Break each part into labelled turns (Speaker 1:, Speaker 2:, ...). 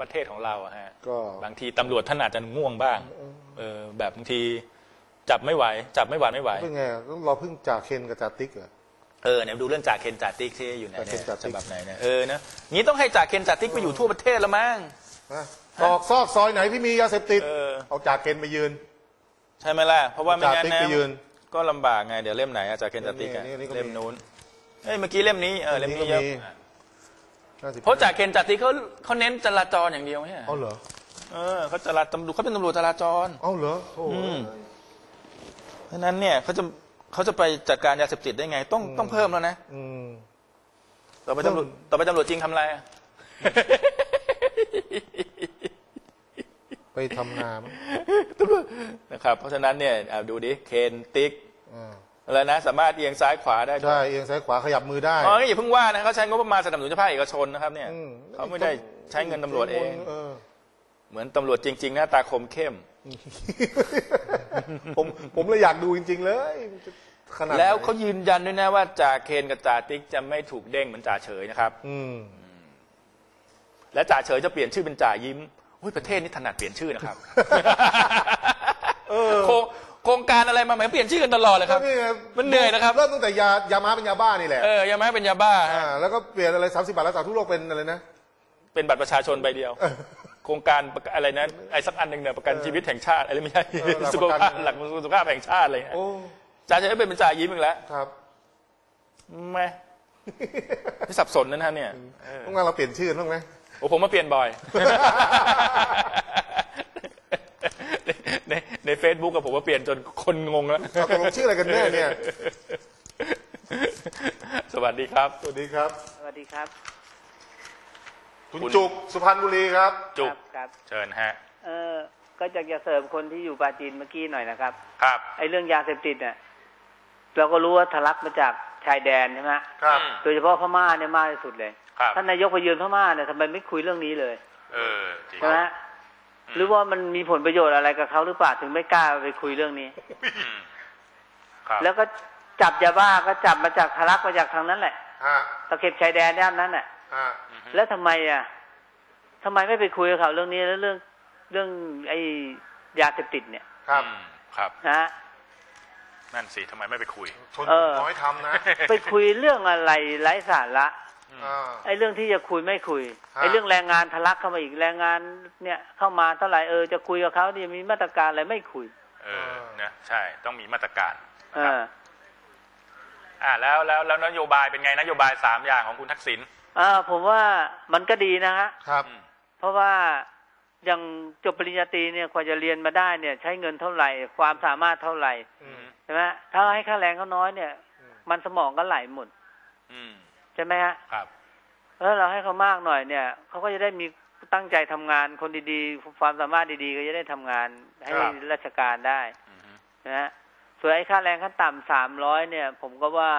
Speaker 1: ประเทศของเราอะฮะ
Speaker 2: ก็
Speaker 1: บางทีตำรวจท่านอาจจะง่วงบ้าง เออแบบบางทีจับไม่ไหว จับไม่หวานไม่ไหว
Speaker 2: เป็นไงต้องเราเพิ่งจ่าเคนกับจ่าติ๊กเหรอ
Speaker 1: เออเนี่ยดูเรื่องจ่าเคนจ่าติ๊กที่อยู่ไหน
Speaker 2: จ่าเคน
Speaker 1: เนี่ย
Speaker 2: จ่าติ๊
Speaker 1: ฉ
Speaker 2: ก
Speaker 1: บับไหนเนี่ยเออนะงี้ต้องให้จ่าเคนจ่าติ๊กไปอยู่ทั่วประเทศแล้วมั้ง
Speaker 2: นะตอกซอกซอยไหนที่มียาเสพติด
Speaker 1: เออ
Speaker 2: เอาจ่าเคนไปยืน
Speaker 1: ใช่ไหมล่ะเพราะว่าไม่งั้น
Speaker 2: จ่าติ๊ก
Speaker 1: นะ
Speaker 2: ไปยืน
Speaker 1: ก็ลำบากไงเดี๋ยวเล่มไหนอะจ่าเคนจ่าติ๊กอะ
Speaker 2: นี่นี่ก็มี
Speaker 1: เล่มนู้นเอ้ยเมื่อกี้เล่มนี้เออเล่มนี้เยอะ
Speaker 2: ห้าสิบ
Speaker 1: เพราะจ่าเคนจ่าติ๊กเขาเขาเน้นจราจรอย่างเดียวไม่ใช่เหรอ
Speaker 2: เอาเหรอ
Speaker 1: เออเขาจราตำรวจเขาเป็นตำรวจจราจร
Speaker 2: เอาเหรอโอ้โห
Speaker 1: อืม เพราะฉะนั้นเนี่ยเขาจะเขาจะไปจัดการยาเสพติดได้ไง ต้องต้องเพิ่มแล้วนะ
Speaker 2: อืม
Speaker 1: ต่อไปตำรวจต่อไปตำรวจจริงทำอะไรอะ
Speaker 2: ไปทำนามั้ง
Speaker 1: นะครับเพราะฉะนั้นเนี่ยอะดูดิเคนติ๊ก
Speaker 2: อ่า
Speaker 1: อะไรนะสามารถเอียงซ้ายขวาได้ด้วย
Speaker 2: ใช่เอียงซ้ายขวาขยับมือได้
Speaker 1: อ๋ออย่าเพิ่งว่านะเขาใช้งบประมาณสนับสนุนภาคเอกชนนะครับเนี่ย
Speaker 2: อืม
Speaker 1: เขาไม่ได้ใช้เงินตำรวจเอง
Speaker 2: เออ
Speaker 1: เหมือนตำรวจจริง ๆ หน้าตาคมเข้ม
Speaker 2: ผมผมเลยอยากดูจริง ๆ เลยขนาดไหน
Speaker 1: แล้วเขายืนยันด้วยนะว่าจ่าเคนกับจ่าติ๊กจะไม่ถูกเด้งเหมือนจ่าเฉยนะครับ
Speaker 2: อืม
Speaker 1: และจ่าเฉยจะเปลี่ยนชื่อเป็นจ่ายิ้มอุ้ยประเทศนี้ถนัดเปลี่ยนชื่อนะครับ
Speaker 2: เออ
Speaker 1: โครง โครงการอะไรมาใหม่เปลี่ยนชื่อกันตลอดเลยครับ
Speaker 2: ก็ไง
Speaker 1: มันเหนื่อยนะครับ
Speaker 2: เริ่มตั้งแต่ยายาม้าเป็นยาบ้านี่แหละ
Speaker 1: เออยังไม่ให้เป็นยาบ้าฮะ
Speaker 2: อ่าแล้วก็เปลี่ยนอะไรสามสิบบาทรักษาทุกโรคเป็นอะไรนะ
Speaker 1: เป็นบัตรประชาชนใบเดียว โครงการประกันอะไรนะไอ้สักอันหนึ่งเนี่ยประกันชีวิตแห่งชาติอะไรไม่ใช่
Speaker 2: เออหลัก
Speaker 1: สุ
Speaker 2: ป
Speaker 1: ข
Speaker 2: ระกัน
Speaker 1: ภาพหลักสุขภาพแห่งชาติอะไรเงี้ย
Speaker 2: โอ้
Speaker 1: จ่าเฉยเป็นเป็นจ่ายิ้มอีกแล้ว
Speaker 2: ครับ
Speaker 1: แม่ไม่สับสนนะฮะเนี่ยเออ
Speaker 2: ต้องงานเราเปลี่ยนชื่อบ้างไหม
Speaker 1: โอ้ผมมาเปลี่ยนบ่อยใน ในในเฟซบุ๊กกับผมมาเปลี่ยนจนคนงงแล้ว
Speaker 2: เราตกลงชื่ออะไรกันแน่เนี่ย
Speaker 1: สวัสดีครับ
Speaker 2: สวัสดีครับ
Speaker 3: สวัสดีครับ
Speaker 2: คุณ
Speaker 1: คุณ
Speaker 2: จุกสุพรรณบุรีครับ
Speaker 1: จุก
Speaker 3: ครับครับ
Speaker 1: เชิญฮะ
Speaker 3: เออก็จะจะเสริมคนที่อยู่ปราจีนเมื่อกี้หน่อยนะครับ
Speaker 1: ครับ
Speaker 3: ไอ้เรื่องยาเสพติดเนี่ยเราก็รู้ว่าทะลักมาจากชายแดนใช่ไหม
Speaker 2: ครับ
Speaker 3: โดยเฉพาะพม่าเนี่ยมากที่สุดเลย
Speaker 1: ครับ
Speaker 3: ท่านนายกไปเยือนพม่าเนี่ยทำไมไม่คุยเรื่องนี้เลย
Speaker 1: เออจริง
Speaker 3: ใช่ไหม หรือว่ามันมีผลประโยชน์อะไรกับเขาหรือเปล่าถึงไม่กล้าไปคุยเรื่องนี้
Speaker 1: อืมครับ
Speaker 3: แล้วก็จับยาบ้าก็จับมาจากทะลักมาจากทางนั้นแหละ
Speaker 2: ฮะ
Speaker 3: ตะเข็บชายแดนด้านนั้นน่ะ
Speaker 2: ฮะ
Speaker 3: แล้วทำไมอะทำไมไม่ไปคุยกับเขาเรื่องนี้แล้วเรื่องเรื่องไอ้ยาเสพติดเนี่ย
Speaker 2: ครับ
Speaker 1: อืมครับ
Speaker 3: นะฮะ
Speaker 1: นั่นสิทำไมไม่ไปคุย
Speaker 2: ชน
Speaker 3: เออ
Speaker 2: น้อยทำนะ
Speaker 3: ไปคุยเรื่องอะไรไร้สาระ
Speaker 2: อ่า
Speaker 3: ไอ้เรื่องที่จะคุยไม่คุย
Speaker 2: ฮะ
Speaker 3: ไอ้เรื่องแรงงานทะลักเข้ามาอีกแรงงาน เนี่ยเข้ามาเท่าไหร่เออจะคุยกับเขาเนี่ยมีมาตรการอะไรไม่คุย
Speaker 1: เออนะใช่ต้องมีมาตรการ
Speaker 3: เออ
Speaker 1: อ่าแล้วแล้วแล้วนโยบายเป็นไงนโยบายสามอย่างของคุณทักษิณ
Speaker 3: อ่าผมว่ามันก็ดีนะฮะ
Speaker 2: ครับ
Speaker 1: อืม
Speaker 3: เพราะว่าอย่างจบปริญญาตรีเนี่ยกว่าจะเรียนมาได้เนี่ย ใช้เงินเท่าไหร่ ความสามารถเท่าไหร่
Speaker 2: อืม
Speaker 3: ใช่ไหมถ้าให้ค่าแรงเขาน้อยเนี่ย
Speaker 2: อืม
Speaker 3: มันสมองก็ไหลหมด
Speaker 1: อืม
Speaker 3: ใช่ไหมฮะ
Speaker 1: ครับ
Speaker 3: แล้วเราให้เขามากหน่อยเนี่ยเขาก็จะได้มีตั้งใจทำงานคนดีๆ ความสามารถดีๆ ก็จะได้ทำงานให้
Speaker 2: ครับ
Speaker 3: ราชการได้
Speaker 1: อืม
Speaker 3: นะฮะส่วนไอ้ค่าแรงขั้นต่ำสามร้อยเนี่ย ผมก็ว่า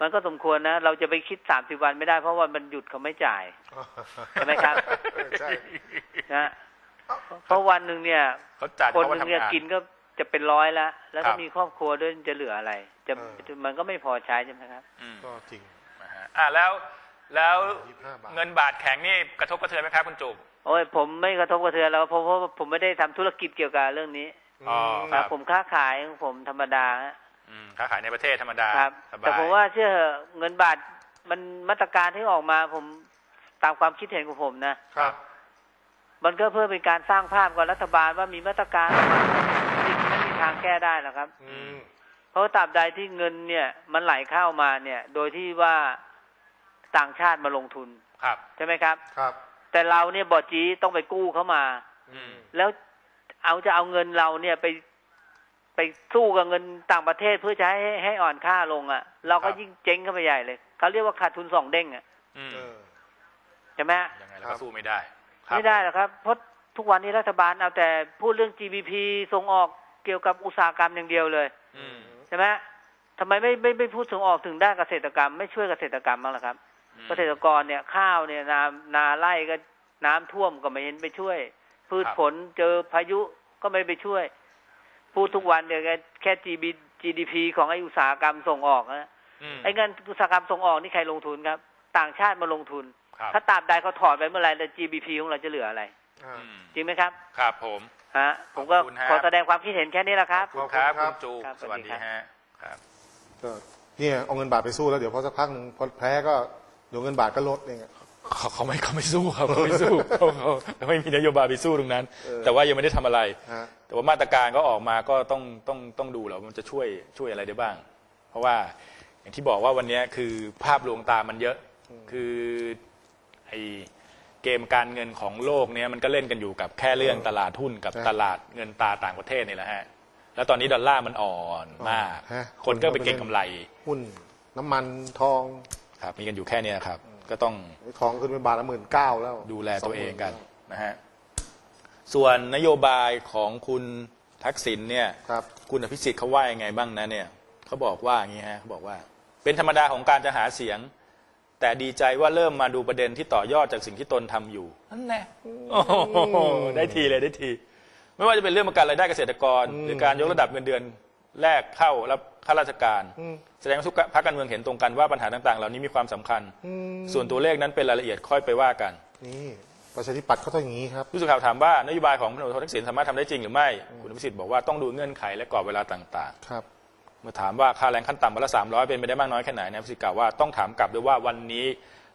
Speaker 3: มันก็สมควรนะ เราจะไปคิดสามสิบวันไม่ได้เพราะวันมันหยุดเขาไม่จ่ายใช่ไหมครับ
Speaker 2: ใช่
Speaker 3: นะฮะเพราะวันหนึ่งเนี่ย
Speaker 1: เขาจัด
Speaker 3: คน
Speaker 1: เขา
Speaker 3: ห
Speaker 1: ว่า
Speaker 3: นึ่งเนี่ย
Speaker 1: ทำงาน
Speaker 3: กินก็จะเป็นร้อยแล้วแล้ว
Speaker 1: ครั
Speaker 3: ถ้า
Speaker 1: บ
Speaker 3: มีครอบครัวด้วยจะเหลืออะไร จะ
Speaker 2: เออ
Speaker 3: มันก็ไม่พอใช้ใช่ไหมครับ
Speaker 1: อืม
Speaker 2: ก็จริง
Speaker 1: นะฮะ อ่าแล้วแล้ว
Speaker 2: 25บาท
Speaker 1: เงินบาทแข็งนี่กระทบกระเทือนไหมครับคุณจุก
Speaker 3: โอ้ยผมไม่กระทบกระเทือนแล้วเพราะเพราะว่าผมไม่ได้ทำธุรกิจเกี่ยวกับเรื่องนี้
Speaker 1: อ๋อ
Speaker 3: ค
Speaker 1: ครั
Speaker 3: รับบผมค้าขายของผมธรรมดาฮะ
Speaker 1: อืมค้าขายในประเทศธรรมดา
Speaker 3: ครับ
Speaker 1: สบาย
Speaker 3: แต่ผมว่าเชื่อเถอะเงินบาทมันมาตรการที่ออกมาผมตามความคิดเห็นของผมนะ
Speaker 2: ครับ
Speaker 3: มันก็เพื่อเป็นการสร้างภาพกับรัฐบาลว่ามีมาตรการสิ่งไม่มีทางแก้ได้หรอกครับ
Speaker 2: อืม
Speaker 3: เพราะว่าตราบใดที่เงินเนี่ย มันไหลเข้ามาเนี่ย โดยที่ว่า ต่างชาติมาลงทุน
Speaker 1: ครับ
Speaker 3: ใช่ไหมครับ
Speaker 2: ครับ
Speaker 3: แต่เราเนี่ยบอจีต้องไปกู้เข้ามา
Speaker 1: อืม
Speaker 3: แล้วเอาจะเอาเงินเราเนี่ยไปไปสู้กับเงินต่างประเทศเพื่อจะให้ให้อ่อนค่าลงอะ่ะ เราก็ยิ่งเจ๊งเข้าไปใหญ่เลยเขาเรียกว่าขาดทุนสองเด้งอะ่ะ
Speaker 1: อืม
Speaker 2: เออ
Speaker 3: ใช่ไหมฮะ
Speaker 1: ยังไงเรา
Speaker 2: ครั
Speaker 1: ก็
Speaker 2: บ
Speaker 1: สู้ไม่ได้ครับ
Speaker 3: ไม่ได้หรอกครับเพราะทุกวันนี้รัฐบาลเอาแต่พูดเรื่อง GDP ส่งออกเกี่ยวกับอุตสาหกรรมอย่างเดียวเลย
Speaker 1: อืม
Speaker 3: ใช่ไหมทำไมไม่ไม่ไม่พูดส่งออกถึงด้านเกษตรกรรม ไม่ช่วยเกษตรกรรมบ้างล่ะครับ
Speaker 1: อืม
Speaker 3: เกษตรกรเนี่ยข้าวเนี่ยนานาไร่ก็น้ำท่วมก็ไม่เห็นไปช่วย พืชผลเจอพายุก็ไม่ไปช่วย พูดทุกวันเนี่ยแค่ GB GDP ของไอ้อุตสาหกรรมส่งออกนะ
Speaker 1: อืม
Speaker 3: ไอ้เงินอุตสาหกรรมส่งออกนี่ใครลงทุนครับ ต่างชาติมาลงทุน
Speaker 1: ครับ
Speaker 3: ถ้าตราบใดเขาถอดไปเมื่อไหร่แล้ว GBP ของเราจะเหลืออะไร
Speaker 2: อ่า
Speaker 1: อืม
Speaker 3: จริงไหมครับ
Speaker 1: ครับผม
Speaker 3: ฮะผมก็
Speaker 1: ขอบคุณฮะ
Speaker 3: ขอแสดงความคิดเห็นแค่นี้แหละครับ
Speaker 1: ขอบคุณครับ
Speaker 2: ขอบคุณครั
Speaker 1: คุ
Speaker 2: บ
Speaker 1: ณจู
Speaker 3: ครับ
Speaker 1: สวัสดี
Speaker 3: สวัสดีครับ
Speaker 1: ฮะครับ
Speaker 2: ก็เนี่ยเอาเงินบาทไปสู้แล้วเดี๋ยวพอสักพักหนึ่งพอแพ้ก็ เดี๋ยวเงินบาทก็ลดเองอะ
Speaker 1: เขาเขาไม่เขาไม่สู้ครับเขาไม่สู้เขาเขาเขาไม่มีนโยบายไปสู้ตรงนั้น
Speaker 2: เออ
Speaker 1: แต่ว่ายังไม่ได้ทำอะไร
Speaker 2: ฮะ
Speaker 1: แต่ว่ามาตรการก็ออกมาก็ต้องต้องต้องดูแล้วามันจะช่วยช่วยอะไรได้บ้าง เพราะว่าอย่างที่บอกว่าวันนี้คือภาพลวงตามันเยอะ คือไอเกมการเงินของโลกเนี้ยมันก็เล่นกันอยู่กับแค่เรื่องตลาดหุ้นกับ
Speaker 2: ใช่
Speaker 1: ตลาดเงินตราต่างประเทศนี่แหละฮะแล้วตอนนี้ดอลลาร์มันอ่อนมาก
Speaker 2: ฮะ
Speaker 1: คนก็ไปเก็งกำไร
Speaker 2: หุ้น น้ำมันทอง
Speaker 1: ครับมีกันอยู่แค่เนี้ยครับ ก็ต้อง
Speaker 2: ทองขึ้นไปบาทละหมื่นเก้าแล้ว
Speaker 1: ดูแลตัวเองกันนะฮะส่วนนโยบายของคุณทักษิณเนี่ย
Speaker 2: ครับ
Speaker 1: คุณอภิสิทธิ์เขาว่ายังไงบ้างนะเนี่ยเขาบอกว่าอย่างนี้ฮะเขาบอกว่า เป็นธรรมดาของการจะหาเสียง แต่ดีใจว่าเริ่มมาดูประเด็นที่ต่อยอดจากสิ่งที่ตนทำอยู่นั่นแน่โอ้โหได้ทีเลยได้ที ไม่ว่าจะเป็นเรื่องประกันรายได้เกษตรกร หรือการยกระดับเงินเดือน แรกเข้ารับข้าราชการ
Speaker 2: อืม
Speaker 1: แสดงว่าทุกพรรคการเมืองเห็นตรงกันว่าปัญหาต่างๆ เหล่านี้มีความสำคัญ
Speaker 2: อืม
Speaker 1: ส่วนตัวเลขนั้นเป็นรายละเอียดค่อยไปว่ากัน
Speaker 2: นี่ประชาธิปัตย์เขาต้องอย่างนี้ครับ
Speaker 1: ผู้สื่อข่าวถามว่านโยบายของพลเอกทักษิณสามารถทำได้จริงหรือไม่ คุณอภิสิทธิ์บอกว่าต้องดูเงื่อนไขและกรอบเวลาต่าง
Speaker 2: ครับ
Speaker 1: ๆ เมื่อถามว่าค่าแรงขั้นต่ำวันละสามร้อยเป็นไปได้มากน้อยแค่ไหนนายอภิสิทธิ์กล่าวว่าต้องถามกลับด้วยว่าวันนี้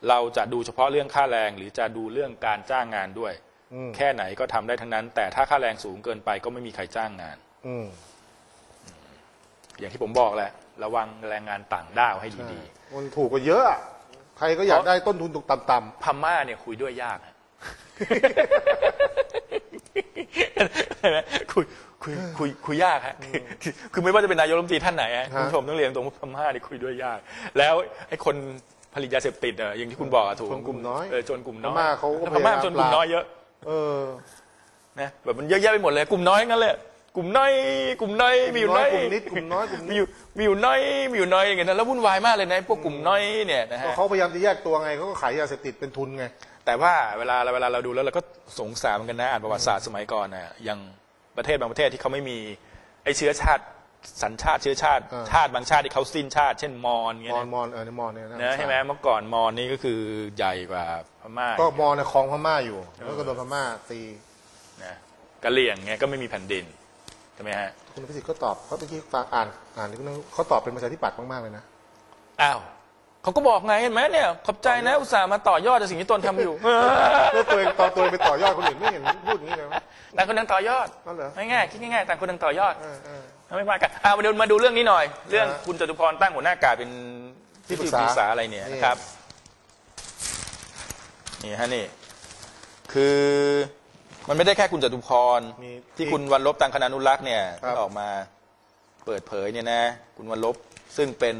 Speaker 1: เราจะดูเฉพาะเรื่องค่าแรงหรือจะดูเรื่องการจ้างงานด้วย
Speaker 2: อืม
Speaker 1: แค่ไหนก็ทำได้ทั้งนั้น แต่ถ้าค่าแรงสูงเกินไปก็ไม่มีใครจ้างงาน
Speaker 2: อืม
Speaker 1: อย่างที่ผมบอกแหละ ระวังแรงงานต่างด้าวให้ดี
Speaker 2: มันถูกกว่าเยอะอะใครก็อยากได้ต้นทุนถูกต่ำ
Speaker 1: ๆพม่าเนี่ยคุยด้วยยากฮะเห็นไหมคุยคุยคุยคุยยากฮะคือคือไม่ว่าจะเป็นนายกรัฐมนตรีท่านไหนฮะคุณผู้ชมต้องเรียนตรงว่าพม่าเนี่ยคุยด้วยยาก แล้วไอ้คนผลิตยาเสพติดอะอย่างที่คุณบอกอะถูก
Speaker 2: ชนกลุ่มน้อย
Speaker 1: เออชนกลุ่มน้อย
Speaker 2: พม่าเขาก็
Speaker 1: แล้วพม่า
Speaker 2: พยายาม
Speaker 1: ชนกลุ่มน้อยเยอะ
Speaker 2: ๆเออ
Speaker 1: นะแบบมันเยอะแยะไปหมดเลยกลุ่มน้อยงั้นเลย กลุ่มน้อยกลุ่มน้อยมีอยู่น้อย
Speaker 2: กลุ่มนิดกลุ่มน้อยกลุ่มนิด
Speaker 1: มีอยู่มีอยู่น้อยมีอยู่น้อยอย่างเงี้ยนะแล้ววุ่นวายมากเลยนะพวกกลุ่มน้อยเนี่ยนะ
Speaker 2: ก็
Speaker 1: ฮะ
Speaker 2: เขาพยายามจะแยกตัวไงเขาก็ขายยาเสพติดเป็นทุนไง
Speaker 1: แต่ว่าเวลาเวลาเราดูแล้วเราก็สงสารเหมือนกันนะอ่านประวัติศาสตร์สมัยก่อนนะอย่างประเทศบางประเทศที่เขาไม่มีไอเชื้อชาติสัญชาติเชื้อชาติ
Speaker 2: อ่า
Speaker 1: ชาติบางชาติที่เขาสิ้นชาติเช่นมอญเงี้
Speaker 2: ม
Speaker 1: ย
Speaker 2: อน
Speaker 1: นะ
Speaker 2: มอนเออในมอนเนี่ยนะ
Speaker 1: นะใช่ไหมเมื่อก่อนมอญนี่ก็คือใหญ่กว่าพม่า
Speaker 2: ก็มอนในยคลองพม่าอยู่แล้วก็โดนพม่าตี
Speaker 1: นะกะเหลี่ยงเงี้ยก็ไม่มีแผ่นดิน ใช่ไหมฮะ
Speaker 2: คุณพิสิทธิ์ก็ตอบเขาตะกี้ฟังอ่านอ่านนี่เขาตอบเป็นประชาธิปัตย์มากๆเลยนะ
Speaker 1: อ้าวเขาก็บอกไงเห็นไหมเนี่ย ขอบใจนะอุตส่าห์มาต่อยอดจากสิ่งที่ตนทำอยู่
Speaker 2: แล้วตัวเองตอนตัวเองไปต่อยอดคนอื่นไม่เห็นพูดอย่างนี้เลยนะ
Speaker 1: ต่างคนต่างต่อยอด
Speaker 2: นั่นเหรอ
Speaker 1: ง่ายๆคิดง่ายๆต่างคนต่างต่อยอด
Speaker 2: เออเออ
Speaker 1: ไม่ว่ากันอ่ามาดูมาดูเรื่องนี้หน่อย เรื่อง
Speaker 2: อ่า
Speaker 1: คุณจตุพรตั้งหัวหน้ากาเป็น
Speaker 2: ที่ปรึกษา
Speaker 1: ที่ษาอะไรเนี่ย
Speaker 2: นี่
Speaker 1: นะครับนี่ฮะนี่คือ มันไม่ได้แค่คุณจตุพร
Speaker 2: มี
Speaker 1: ที่คุณวันลบตังคณานุรักษ์เนี่ย
Speaker 2: ครับ
Speaker 1: ที่ออกมาเปิดเผยเนี่ยนะ คุณวันลบซึ่งเป็น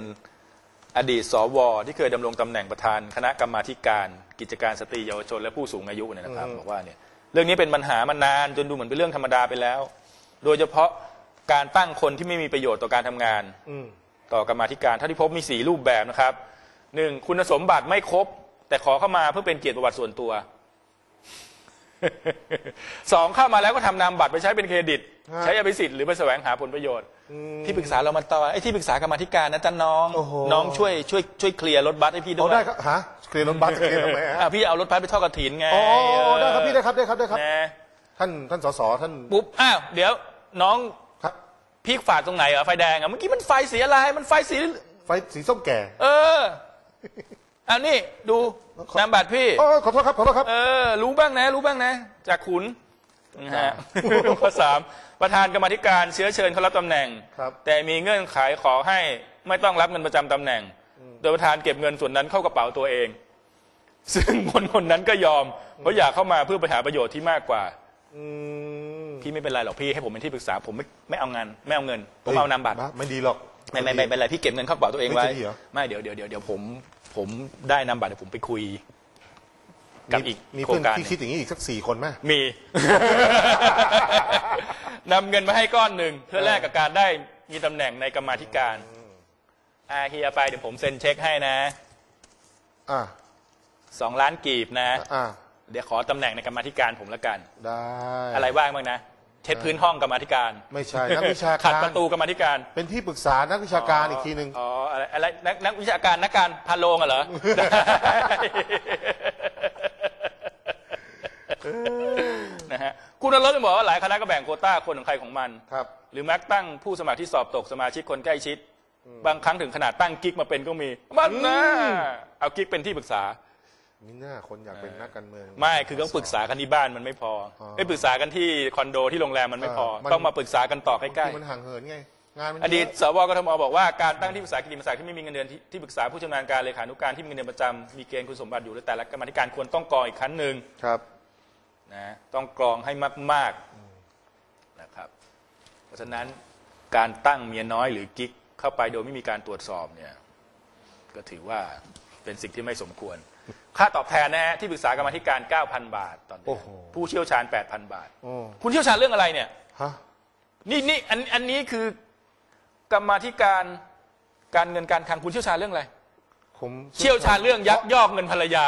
Speaker 1: อดีตสวที่เคยดำรงตำแหน่งประธานคณะกรรมาธิการ กิจการสตรีเยาวชนและผู้สูงอายุเนี่ยนะครับบอกว่าเนี่ยเรื่องนี้เป็นปัญหามานานจนดูเหมือนเป็นเรื่องธรรมดาไปแล้ว โดยเฉพาะการตั้งคนที่ไม่มีประโยชน์ต่อการทำงาน
Speaker 2: อืม
Speaker 1: ต่อกรรมาธิการเท่าที่พบมีสี่รูปแบบนะครับหนึ่งคุณสมบัติไม่ครบ แต่ขอเข้ามาเพื่อเป็นเกียรติประวัติส่วนตัว สองเข้ามาแล้วก็ทำนามบัตรไปใช้เป็นเครดิต
Speaker 2: ฮะ
Speaker 1: ใช้อภิสิทธิ์หรือไปแสวงหาผลประโยชน์
Speaker 2: อืม
Speaker 1: ที่ปรึกษาเรามาต่อไอ้ที่ปรึกษากรรมาธิการนะจ๊ะน้อง
Speaker 2: โอ้โห
Speaker 1: น้องช่วยช่วยช่วยเคลียร์รถบัสให้พี่ด้
Speaker 2: เอา
Speaker 1: วย
Speaker 2: ได้ครับฮะเคลียร์รถบัสเคลียร์ทำไมฮะ
Speaker 1: อะพี่เอารถบัสไปทอดกระถินไง
Speaker 2: อ๋อ
Speaker 1: เออ
Speaker 2: ได้ครับพี่ได้ครับได้ครับได้ครับ
Speaker 1: นะ
Speaker 2: ท่านท่านสสท่าน
Speaker 1: ปุ๊บอ้าวเดี๋ยวน้อง
Speaker 2: ครับ
Speaker 1: พี่ฝาดตรงไหนเหรอไฟแดงอะเมื่อกี้มันไฟสีอะไรมันไฟสี
Speaker 2: ไฟสีส้มแก่
Speaker 1: เออ เอานี่ดูนามบัตรพี่
Speaker 2: โอ้ขอโทษครับขอโทษครับ
Speaker 1: เออ รู้บ้างนะ รู้บ้างนะ จากขุนนะฮะข้อสามประธานกรรมาธิการเชื้อเชิญเขารับตำแหน่ง
Speaker 2: ครับ
Speaker 1: แต่มีเงื่อนไขขอให้ไม่ต้องรับเงินประจำตำแหน่ง โดยประธานเก็บเงินส่วนนั้นเข้ากระเป๋าตัวเอง ซึ่งคนคนนั้นก็ยอม เพราะอยากเข้ามาเพื่อไปหาประโยชน์ที่มากกว่า
Speaker 2: อืม
Speaker 1: พี่ไม่เป็นไรหรอกพี่ให้ผมเป็นที่ปรึกษาผมไม่ไม่เอางานไม่เอาเงินผมเอานามบัตร
Speaker 2: บ้ไม่ดีหรอก
Speaker 1: ไม่ไม่ไม่เป็นไรพี่เก็บเงินเข้ากระเป๋าตัวเองไว้
Speaker 2: ไม่จะดีเหรอ
Speaker 1: ไม่เดี๋ยวเดี๋ยวเดี๋ยวเดี๋ยวผม ผมได้นามบัตรเดี๋ยวผมไปคุย กับอีก
Speaker 2: มี
Speaker 1: โคร
Speaker 2: เพื่องน
Speaker 1: การห
Speaker 2: ที่
Speaker 1: นึ่ง
Speaker 2: คิดอย่างนี้อีกสักสี่คนไหม
Speaker 1: มี นำเงินมาให้ก้อนหนึ่งเพื่อแลกกับการได้มีตำแหน่งในกรรมาธิการอาเฮียไปเดี๋ยวผมเซ็นเช็คให้นะ
Speaker 2: อ่า
Speaker 1: สองล้านกีบนะ
Speaker 2: อ่า
Speaker 1: เดี๋ยวขอตำแหน่งในกรรมาธิการผมละกัน
Speaker 2: ได้
Speaker 1: อะไรบ้างบ้างนะ เช็ดพื้นห้องกรรมาธิการ
Speaker 2: ไม่ใช่นักวิชา
Speaker 1: ขัด
Speaker 2: การ
Speaker 1: ประตูกรรมาธิการ
Speaker 2: เป็นที่ปรึกษานักวิชาการอีกทีหนึ่ง
Speaker 1: อ๋ออะไรอะไรนักนักวิชาการนักการพาโลงอะเหรอได้นะฮะคุณนรสจะบอกว่าหลายคณะก็แบ่งโควต้าคนของใครของมัน
Speaker 2: ครับ
Speaker 1: หรือแม้ตั้งผู้สมัครที่สอบตกสมาชิกคนใกล้ชิด บางครั้งถึงขนาดตั้งกิ๊กมาเป็นก็มีมันนะเอากิ๊กเป็นที่ปรึกษา
Speaker 2: มีหน้าคนอยากเป็นนักการเมือง
Speaker 1: ไม่คือต้องปรึกษากันที่บ้านมันไม่พออ
Speaker 2: อ
Speaker 1: ไปปรึกษากันที่คอนโดที่โรงแรมมันไม่พอ
Speaker 2: เออมัน
Speaker 1: ต้องมาปรึกษากันต่อใกล้
Speaker 2: ที่มันห่างเหินไงงานมัน
Speaker 1: ๆอดีต
Speaker 2: เยะ
Speaker 1: สวกทมบอกว่าการตั้งที่ปรึกษากิติมศักดิ์ที่ไม่มีเงินเดือนที่ที่ปรึกษาผู้ชำนาญการเลขานุการที่มีเงินเดือนประจำมีเกณฑ์คุณสมบัติอยู่และแต่ละกรรมาธิการควรต้องกรองอีกครั้งหนึ่ง
Speaker 2: ครับ
Speaker 1: นะต้องกรองให้มากๆนะครับ เพราะฉะนั้นการตั้งเมียน้อยหรือกิ๊กเข้าไปโดยไม่มีการตรวจสอบเนี่ยก็ถือว่า เป็นสิ่งที่ไม่สมควร ค่าตอบแทนนะฮะที่ปรึกษากรรมาธิการ 9,000 บาทต่อเดื
Speaker 2: โอ้
Speaker 1: อน
Speaker 2: โห
Speaker 1: ผู้เชี่ยวชาญ 8,000 บาท
Speaker 2: โอ้
Speaker 1: คุณเชี่ยวชาญเรื่องอะไรเนี่ย
Speaker 2: ฮะ
Speaker 1: นี่นี่อันอันนี้คือกรรมาธิการการเงินการคลังคุณเชี่ยวชาญเรื่องอะไร
Speaker 2: ผม
Speaker 1: เชี่ยวชาญเรื่องยักยอกเงินภรรยา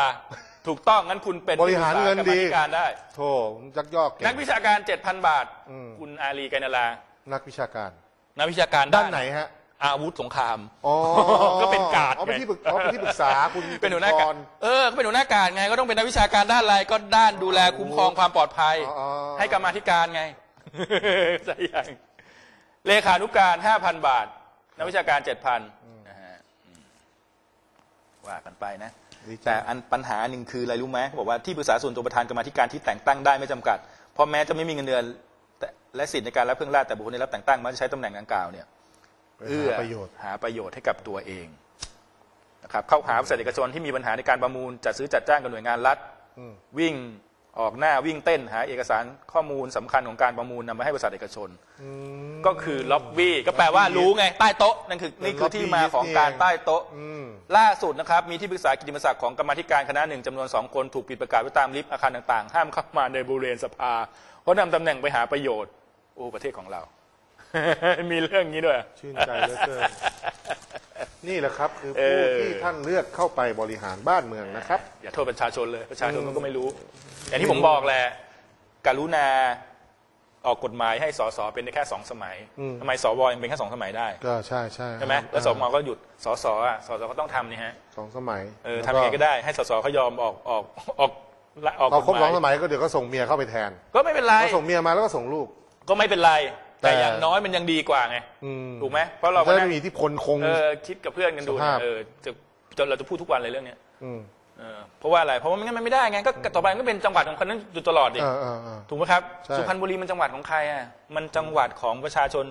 Speaker 1: ถูกต้องงั้นคุณเป็น
Speaker 2: บริหารเงิน
Speaker 1: ที่ปรึกษากรร
Speaker 2: ดี
Speaker 1: มาธิการได้
Speaker 2: โธ่ผมยักยอกเก่ง
Speaker 1: นักวิชาการ 7,000 บาท
Speaker 2: อืม
Speaker 1: คุณอาลีไกนาลา
Speaker 2: นักวิชาการ
Speaker 1: นักวิชาการ
Speaker 2: ด้านไหนฮะ
Speaker 1: อาวุธสงคราม
Speaker 2: อ๋อ
Speaker 1: ก็เป็นการ์ด
Speaker 2: อ๋อเป็น
Speaker 1: ไง
Speaker 2: ที่ปรึกอ๋อเป็นที่ปรึกษาคุณ
Speaker 1: เป็นหัวหน้ากา
Speaker 2: ก
Speaker 1: รเออก็เป็นหัวหน้าการไง ก็ต้องเป็นนักวิชาการด้านอะไรก็ด้านดูแลคุ้มครองความปลอดภัย
Speaker 2: อ๋ออ๋อ
Speaker 1: ให้กรรมาธิการไง ใช่ยังเลขานุการ5,000บาท นักวิชาการ7,000นะฮะอืมว่ากันไปนะ
Speaker 2: ดีจัง
Speaker 1: แต่อันปัญหาหนึ่งคืออะไรรู้ไหมบอกว่าที่ปรึกษาส่วนตัวประธานกรรมาธิการที่แต่งตั้งได้ไม่จำกัดเพราะแม้จะไม่มีเงินเดือนแต่และสิทธิในการรับเครื่องราชแต่บุคคลที่รับแต่งตั้งมักจะใช้ตำแหน่งดังกล่าวเนี่ย
Speaker 2: ไป
Speaker 1: เอื้อ
Speaker 2: หาประโยชน์
Speaker 1: หาประโยชน์ให้กับตัวเองนะครับเข้าหาบริษัทเอกชนที่มีปัญหาในการประมูล จัดซื้อจัดจ้างกับหน่วยงานรัฐ
Speaker 2: อืม
Speaker 1: วิ่งออกหน้าวิ่งเต้นหาเอกสารข้อมูลสำคัญของการประมูลนำมาให้บริษัทเอกชน
Speaker 2: อืม
Speaker 1: ก็คือล็อบบี้ก็แปลว่ารู้ไงใต้โต๊ะนั่นคือนี่คือที่มาของการใต้โต๊ะ
Speaker 2: อืม
Speaker 1: ล่าสุดนะครับ มีที่ปรึกษากิติมศักดิ์ของกรรมาธิการคณะหนึ่งจำนวนสองคนถูกปิดประกาศไว้ตามลิฟต์อาคารต่างๆ ห้ามเข้ามาในบริเวณสภาเพราะนำตำแหน่งไปหาประโยชน์โอ้ประเทศของเรา มีเรื่องนี้ด้วย
Speaker 2: ชื่นใจเหลือเกินนี่แหละครับ คือ
Speaker 1: เอ
Speaker 2: ผู้
Speaker 1: อ
Speaker 2: ที่ท่านเลือกเข้าไปบริหารบ้านเมืองนะครับ
Speaker 1: อย่าโทษประชาชนเลย ประชาชนเขาก็ไม่รู้ อย่างที่ผมบอกแหละกรุณาออกกฎหมายให้สสเป็นได้แค่สองสมัย
Speaker 2: อืม
Speaker 1: ทำไมสวยังเป็นแค่สองสมัยได้
Speaker 2: ก็ใช่ใช่
Speaker 1: ใช่ไหมแล้วสมก็หยุดสสอะสสก็ต้องทำนี่ฮะ
Speaker 2: สองสมัย
Speaker 1: เออ
Speaker 2: แล้ว
Speaker 1: ทำยังไงก็ได้ให้สสเขายอมออกออกออกละออก
Speaker 2: พอก
Speaker 1: ฎ
Speaker 2: ครบ
Speaker 1: ห
Speaker 2: ส
Speaker 1: มา
Speaker 2: องส
Speaker 1: ย
Speaker 2: มัยก็เดี๋ยวก็ส่งเมียเข้าไปแทน
Speaker 1: ก็ไม่เป็นไร
Speaker 2: ก็ส่งเมียมาแล้วก็ส่งลูก
Speaker 1: ก็ไม่เป็นไร แต่
Speaker 2: แต่
Speaker 1: อย่างน้อยมันยังดีกว่าไง
Speaker 2: อืม
Speaker 1: ถูกไหมเพราะเรา
Speaker 2: จะ
Speaker 1: ก็
Speaker 2: ได้
Speaker 1: นั่ง
Speaker 2: ไม่มีที่พลคง
Speaker 1: เออคิดกับเพื่อนกันดู
Speaker 2: สภาพ
Speaker 1: เออจะจะเราจะพูดทุกวันเลยเรื่องเนี้ย
Speaker 2: ม
Speaker 1: เออเพราะว่าอะไรเพราะว่าไม่งั้นมันไม่ได้ไงก็ต่อไปมันก็เป็นจังหวัดของคนนั้นอยู่ตลอดดิ
Speaker 2: เออเออเออ
Speaker 1: ถูกไหมครับ
Speaker 2: ใช่
Speaker 1: สุพรรณบุรีมันจังหวัดของใครอะมันจังหวัดของประชาชน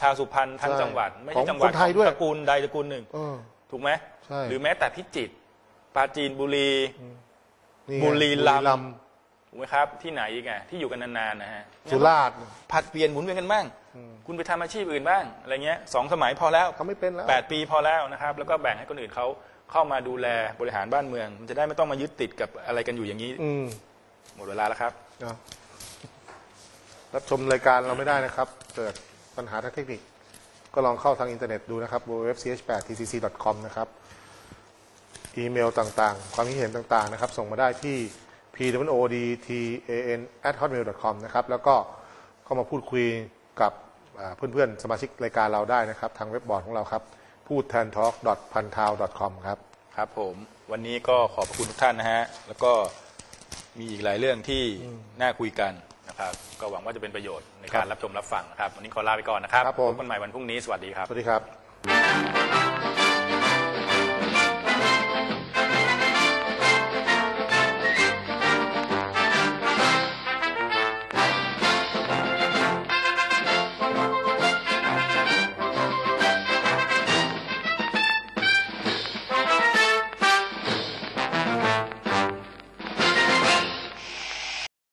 Speaker 1: ชาวสุพรรณทั้ง
Speaker 2: ใช่
Speaker 1: จังหวัดไม่
Speaker 2: ขอ
Speaker 1: ใช่
Speaker 2: ง
Speaker 1: จังหวัด
Speaker 2: คนไทยด้วย
Speaker 1: ของตระกูลใดตระกูลหนึ่ง
Speaker 2: เออ
Speaker 1: ถูกไหม
Speaker 2: ใช่
Speaker 1: หรือแม้แต่พิจิตรปราจีนบุรี
Speaker 2: นี่ไง
Speaker 1: บุรีรัมย์
Speaker 2: บุย์
Speaker 1: ถูกไหมครับ ที่ไหนอีกไงที่อยู่กันนานๆนะฮะ
Speaker 2: สุราษฎร์
Speaker 1: ผัดเปลี่ยนหมุนเวียนกันบ้าง คุณไปทำอาชีพอื่นบ้างอะไรเงี้ยสองสมัยพอแล้ว
Speaker 2: เขาไม่เป็นแล้ว
Speaker 1: แปดปีพอแล้วนะครับ แล้วก็แบ่งให้คนอื่นเขาเข้ามาดูแลบริหารบ้านเมือง มันจะได้ไม่ต้องมายึดติดกับอะไรกันอยู่อย่างนี้
Speaker 2: อืม
Speaker 1: หมดเวลาแล้วครับ
Speaker 2: เอารับชมรายการเราไม่ได้นะครับ เกิดปัญหาทางเทคนิค ก็ลองเข้าทางอินเทอร์เน็ตดูนะครับ www.ch8tcc.com นะครับ อีเมลต่างๆ ความคิดเห็นต่างๆ นะครับ ส่งมาได้ที่ pwodtan@hotmail.com นะครับ แล้วก็เข้ามาพูดคุยกับอ่าเพื่อนๆ สมาชิกรายการเราได้นะครับ ทางเว็บบอร์ดของเราครับ พูดแทน talk p a n t a o com ครับ
Speaker 1: ครับผม วันนี้ก็ขอบพระคุณทุกท่านนะฮะ แล้วก็มีอีกหลายเรื่องที่น่าคุยกันนะครับ ก็หวังว่าจะเป็นประโยชน์ในการรับชมรับฟังนะครับ วันนี้ขอลาไปก่อนนะครับ
Speaker 2: ครับผม
Speaker 1: พบกันใหม่วันพรุ่งนี้ สวัสดีครับ
Speaker 2: สวัสดีครับ